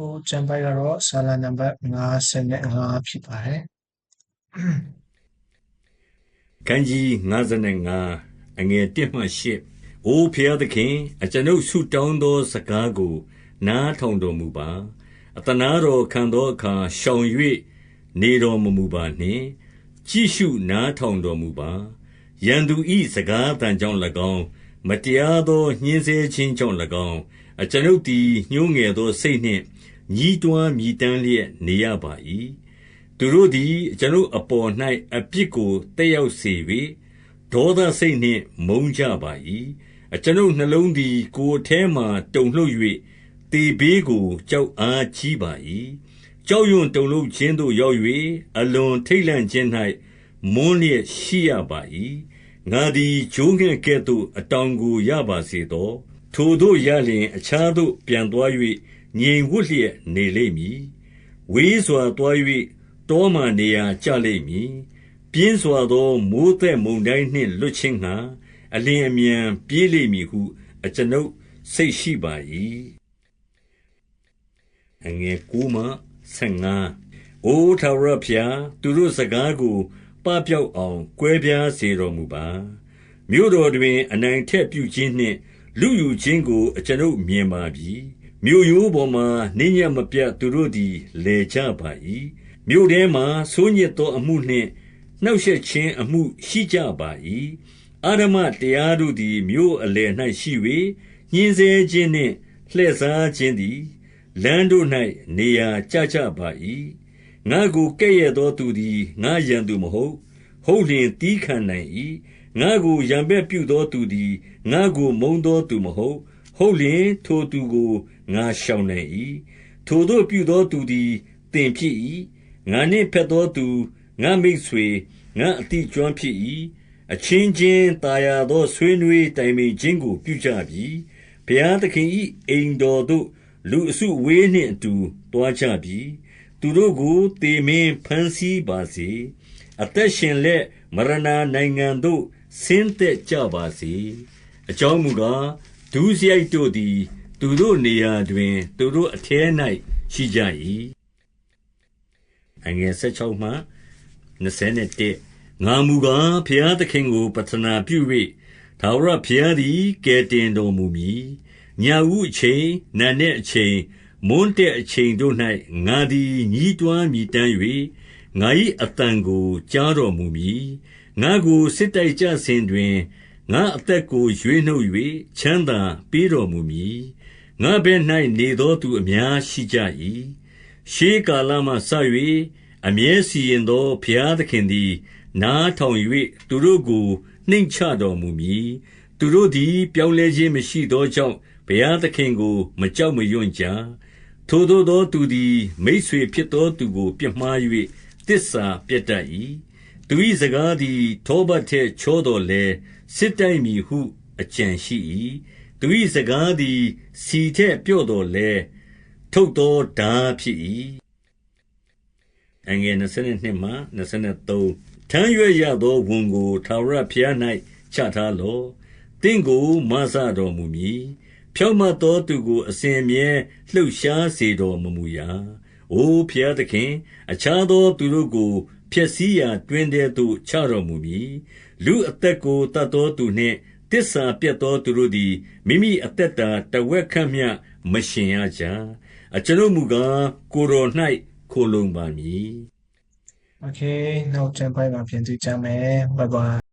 ခုကျမ်းပိုက်ကတော့ဆာလနံပါတ်55ဖြစ်ပါတယ်ခန်းကြီး55အငယ်1မှ8အိုဖျားသခင်အကျွန်ုပ်ဆုတောင်းသောစကားကို နားထောင်တော်မူပါအတနာတော်ခံသောအခါရှောင်၍နေတော်မမူပါနှင့်ကြည့်ရှုနားထောင်တော်မူပါရန်သူဤစကားတန်ကြောင့်၎င်းမတရားသောညှင်းဆဲခြင်းကြောင့်၎င်းအကျွန်ုပ်သည်ညှိုးငယ်သောစိတ်နှင့် ညီးတွားမြည်တမ်းလျက် နေရပါ၏သူတို့သည် အကျွန်ုပ်အပေါ်၌အပြစ်ကိုတက်ရောက်စေ၍ဒေါသစိတ်နှင့် မုန်းကြပါ၏အကျွန်ုပ်နှလုံးသည် ကိုယ်ထဲမှတုန်လှုပ်၍တေဘေးကို ကြောက်အားကြီးပါ၏ကြောက်ရွံ့တုန်လှုပ်ခြင်းသို့ ရောက်၍အလွန်ထိတ်လန့်ခြင်း၌မွန်းလျက်ရှိရပါ၏ငါသည်ဂျိုးငှက်ကဲ့သို့ အတောင်ကို ရပါစေသော ထိုတို့ရလျင် အခြားသို့ ပြန်သွား၍ ငြိမ်ဝှက်လျက်နေလိမ့်မည် ဝေးစွာသွား၍တောမှနေရာကျလိမ့်မည် ပြင်းစွာသော မိုးသက်မုန်တိုင်းနှင့် လွတ်ခြင်းငှာအလင်းအမြန် ပြေးလိမ့်မည်ဟု အကျွန်ုပ်စိတ်ရှိပါ၏အငယ်ကူမ15အိုထာဝရဖျား သူတို့စကားကို ပပျောက်အောင် ကွဲပြားစေတော်မူပါ မြို့တော်တွင် အနိုင်ထက်ပြုခြင်းနှင့်လူယူခြင်းကို အကျွန်ုပ်မြင်ပါပြီ မြို့ရိုးပေါ်မှနှင်းညက်မပြတ် သူတို့သည်လဲကြပါ၏မြို့ထဲမှဆိုးညစ်သောအမှုနှင့် နှောက်ရှက်ခြင်းအမှုရှိကြပါ၏အာရမတရားတို့သည် မြို့အလယ်၌ရှိ၍ညှင်းဆဲခြင်းနှင့် လှည့်စားခြင်းသည် လမ်းတို့၌နေရာကျကြပါ၏ငါကို ကဲ့ရဲ့သောသူသည် ငါရန်သူမဟုတ် ဟုတ်လျင်တီးခံနိုင်၏ငါကိုရံပက်ပြုသောသူသည် ငါကို မုန်းသောသူမဟုတ် ဟုတ်လျင် ထိုသူကို ငါရှောင်နိုင်၏ထိုတို့ပြုသောသူသည်တင်ဖြစ်၏ငါနှင့်ဖက်သောသူ ငါမိတ်ဆွေ ငါအတိကျွမ်းဖြစ်၏အချင်းချင်းตาရသော ဆွေးနွေးတိုင်ပင်ခြင်းကို ပြုကြပြီ ဘုရားသခင်၏အိမ်တော်သို့ လူအစုဝေးနှင့်အတူတွားကြပြီ သူတို့ကိုတေမင်းဖန်ဆီးပါစေ အသက်ရှင်လက် မရဏနိုင်ငံသို့ ဆင်းသက်ကြပါစေ အကြောင်းမူကား ဒုစရိုက်တို့သည် သူတို့နေရာတွင် သူတို့အထဲ၌ရှိကြ၏အငယ်16မှ21ငါမူကားဖျားသခင်ကိုပတနာပြု၍သာဝရဖျားသည်ကဲတင်တော်မူမည်ညာဥအချိန်နံနက်အချိန်မွန်းတဲ့အချိန်တို့၌ငါသည်ညီးတွားမြည်တမ်း၍ငါ၏အတန်ကိုကြားတော်မူမည်ငါကိုစစ်တိုက်ကြစဉ်တွင် ငါအသက်ကို ရွေးနှုတ်၍ချမ်းသာပေးတော်မူမည် ငါဘဲ့၌နေသောသူအများရှိကြ၏ရှေးကာလမှစ၍အမြဲစီရင်သော ဘုရားသခင်သည် နားထောင်၍သူတို့ကို နှိမ်ချတော်မူမည် သူတို့သည် ပြောင်းလဲခြင်းမရှိသောကြောင့် ဘုရားသခင်ကို မကြောက်မရွံ့ကြ ထိုသို့သောသူသည် မိတ်ဆွေဖြစ်သောသူကို ပြစ်မှား၍တစ္ဆာပျက်တတ်၏ သူ၏စကားသည် ထောပတ်ထက်ချောသော်လည်း စစ်တိုက်မည်ဟု အကြံရှိ၏သူ၏စကားသည် ဆီထက်ပြော့သော်လည်း ထုတ်သောထားဖြစ်၏အငယ်22မှ23ထမ်းရွက်ရသောဝန်ကို ထာဝရဘုရား၌ချထား လော့တင့်ကိုမဆတော်မူမည် ဖြောင့်မတ်သောသူကို အစဉ်အမြဲလှုပ်ရှားစေတော်မမူရာ။အိုဘုရားသခင်၊အခြားသောသူတို့ကို ဖျက်ဆီးရာတွင်းထဲသို့ ချတော်မူမည်။လူအသက်ကို သတ်သောသူနှင့် သစ္စာပျက်သောသူတို့သည် မိမိအသက်တာ တဝက်ခန့်မျှ မရှင်ရကြ။အကျွန်ုပ်မူကား၊ကိုယ်တော်၌ခိုလှုံပါမည်။ Okay နောက်ကျမ်းပိုက်မှာ ပြန်တွေ့ကြမယ် bye bye